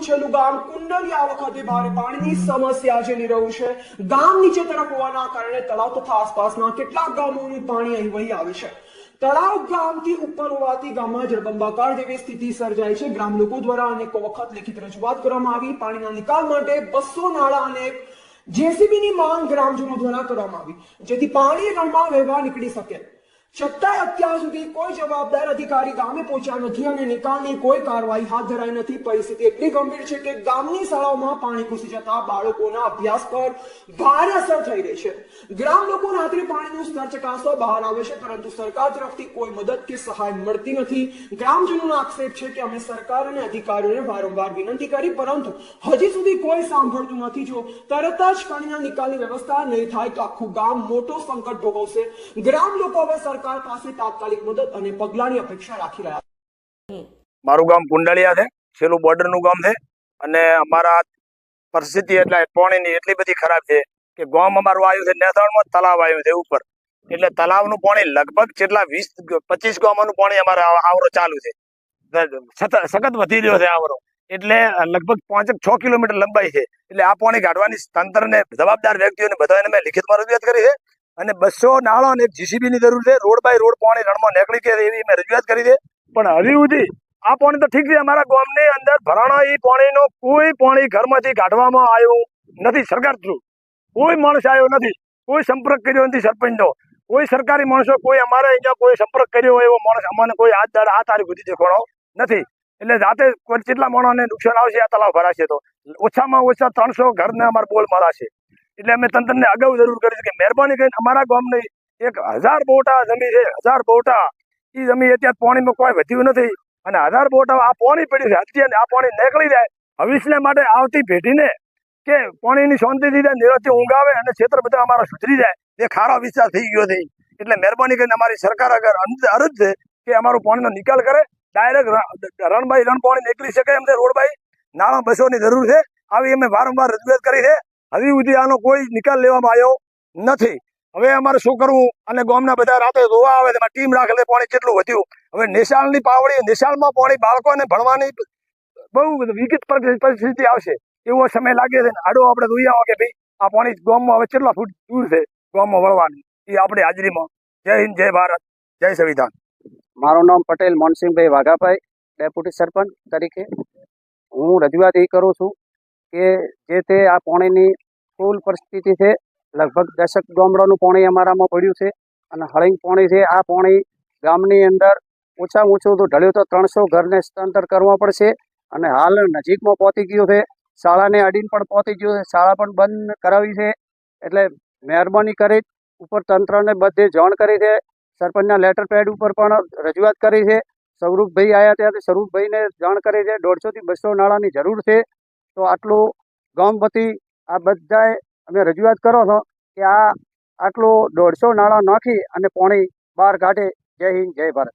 છેલ્લું ગામ કુંડલી. આ ભારે પાણીની સમસ્યા છે. ગામ નીચે તરફ હોવાના કારણે તળાવ તથા આસપાસના કેટલાક ગામોનું પાણી અહીં વહી આવે છે. તળાવ ગામથી ઉપર હોવાથી ગામમાં જળબંબાકાર જેવી સ્થિતિ સર્જાય છે. ગ્રામ લોકો દ્વારા અનેક વખત લેખિત રજૂઆત કરવામાં આવી. પાણીના નિકાલ માટે બસો નાળા અને જેસીબીની માંગ ગ્રામજનો દ્વારા કરવામાં આવી. જેથી પાણી રણમાં વહેવા નીકળી શકે. છતાંય અત્યાર સુધી કોઈ જવાબદાર અધિકારી ગામે પહોંચ્યા નથી અને નિકાલની કોઈ કાર્યવાહી હાથ ધરાઈ નથી. પરિસ્થિતિ એટલી ગંભીર છે કે ગામની શાળાઓમાં પાણી ઘૂસી જતા બાળકોના અભ્યાસ પર ભારે અસર થઈ રહી છે. ગ્રામ લોકો રાત્રે પાણીનું સ્તર ચકાસવા બહાર આવે છે, પરંતુ સરકાર તરફથી કોઈ મદદ કે સહાય મળતી નથી. ગ્રામજનોનો આક્ષેપ છે કે અમે સરકાર અને અધિકારીઓને વારંવાર વિનંતી કરી, પરંતુ હજી સુધી કોઈ સાંભળતું નથી. જો તરત જ પાણીના નિકાલની વ્યવસ્થા નહીં થાય તો આખું ગામ મોટો સંકટ ભોગવશે. ગ્રામ લોકો હવે સરકાર પાસે તાત્કાલિક મદદ અને પગલાંની અપેક્ષા રાખી રહ્યા મારું ગામ કુંડળિયા છે. છેલ્લું બોર્ડરનું ગામ છે. અને અમારા પરિસ્થિતિ એટલે પાણીની એટલી બધી ખરાબ છે કે ગામ અમારું આવ્યું છે નેથાણમાં તલાવ આવ્યું છે ઉપર. એટલે તલાવનું પાણી લગભગ જેટલા વીસ, પચીસ ગામોનું પાણી અમારે આવરો ચાલુ છે. સખત વધી રહ્યો છે આવરો. એટલે લગભગ પાંચ છ કિલોમીટર લંબાઈ છે. એટલે આ પાણી કાઢવાની તંત્રને જવાબદાર વ્યક્તિઓને બધાને મેં લિખિતમાં રજૂઆત કરી છે. અને બસો નાળો અને એક જીસીબી ની જરૂર છે. રોડ બાય રોડ પાણી રણમાં નીકળી કે એવી મેં રજૂઆત કરી છે. પણ હજી સુધી આ પાણી તો ઠીક છે. અમારા ગામની અંદર ભરાણા એ પાણીનો કોઈ પાણી ઘરમાંથી કાઢવામાં આવ્યું નથી સરકાર થ્રુ. કોઈ માણસ આવ્યો નથી. કોઈ સંપર્ક કર્યો નથી સરપંચનો. કોઈ સરકારી માણસો, કોઈ અમારે અહીંયા કોઈ સંપર્ક કર્યો હોય એવો માણસ અમને કોઈ હાથ દાડ, આ તારીખ સુધી દેખાણો નથી. એટલે જાતે કેટલા માણસોને નુકસાન આવશે, આ તલાવ ભરાશે તો. ઓછામાં ઓછા ત્રણસો ઘરને અમારે બોલ મરાશે એટલે અમે તંત્રને અગાઉ જરૂર કરી કે મહેરબાની કરીને અમારા ગામની એક હજાર બોટા જમીન છે, હજાર બોટા. એ જમીન અત્યારે પાણીમાં કોઈ વધ્યું નથી. અને હજાર બોટા આ પાણી પડ્યું છે, અત્યારે આ પાણી નીકળી જાય. ભવિષ્ય માટે આવતી પેઢીને કે પાણીની શાંતિથી જાય નિરાતે ઊંઘ અને ક્ષેત્ર બધા અમારા સુધરી જાય. એ ખારો વિસ્તાર થઈ ગયો નથી એટલે મહેરબાની કરીને અમારી સરકાર અગર અરજ છે કે અમારું પાણીનો નિકાલ કરે, ડાયરેક્ટ રણ બાય રણ પાણી નીકળી શકે એમ છે રોડભાઈ. નાણાં બસોની જરૂર છે. આવી અમે વારંવાર રજૂઆત કરી છે. હજી સુધી આનો કોઈ નિકાલ લેવામાં આવ્યો નથી. હવે અમારે શું કરવું? અને ગામના બધા રાતે ધોવા આવે તેમાં ટીમ રાખે પાણી કેટલું વધ્યું? હવે નિશાળની પાવડી, નિશાળમાં પાણી બાળકોને ભણવાની બહુ વિકિત પરિ- પરિસ્થિતિ આવશે. એવો સમય લાગે છે આડો આપણે જોઈ આવો કે ભાઈ, આ પાણી ગામમાં હવે કેટલા ફૂટ દૂર છે, ગામમાં વળવાની? એ આપણી હાજરીમાં. જય હિન્દ, જય ભારત, જય સંવિધાન. મારું નામ પટેલ મોનસિંહભાઈ વાઘાભાઈ, ડેપ્યુટી સરપંચ તરીકે. હું રજૂઆત એ કરું છું કે જે તે આ પાણીની ફૂલ પરિસ્થિતિ છે, લગભગ દશક ગામડાનું પાણી અમારામાં પડ્યું છે અને હળિંગ પાણી છે. આ પાણી ગામની અંદર ઓછામાં ઓછું તો ઢળ્યું તો ત્રણસો ઘરને સ્થળાંતર કરવા પડશે અને હાલ નજીકમાં પહોંચી ગયું છે. શાળાને અડીને પણ પહોંચી ગયું છે. શાળા પણ બંધ કરાવી છે. એટલે મહેરબાની કરી ઉપર તંત્રને બધે જાણ કરી છે. સરપંચના લેટર પેડ ઉપર પણ રજૂઆત કરી છે. સ્વરૂપભાઈ આવ્યા ત્યાંથી સ્વરૂપભાઈને જાણ કરી છે. દોઢસોથી બસો નાણાંની જરૂર છે. તો આટલું ગામ વતી આ બધાએ અમે રજૂઆત કરો છો કે આ આટલું દોઢસો નાણાં નાખી અને પાણી બહાર કાઢે. જય હિન્દ, જય ભારત.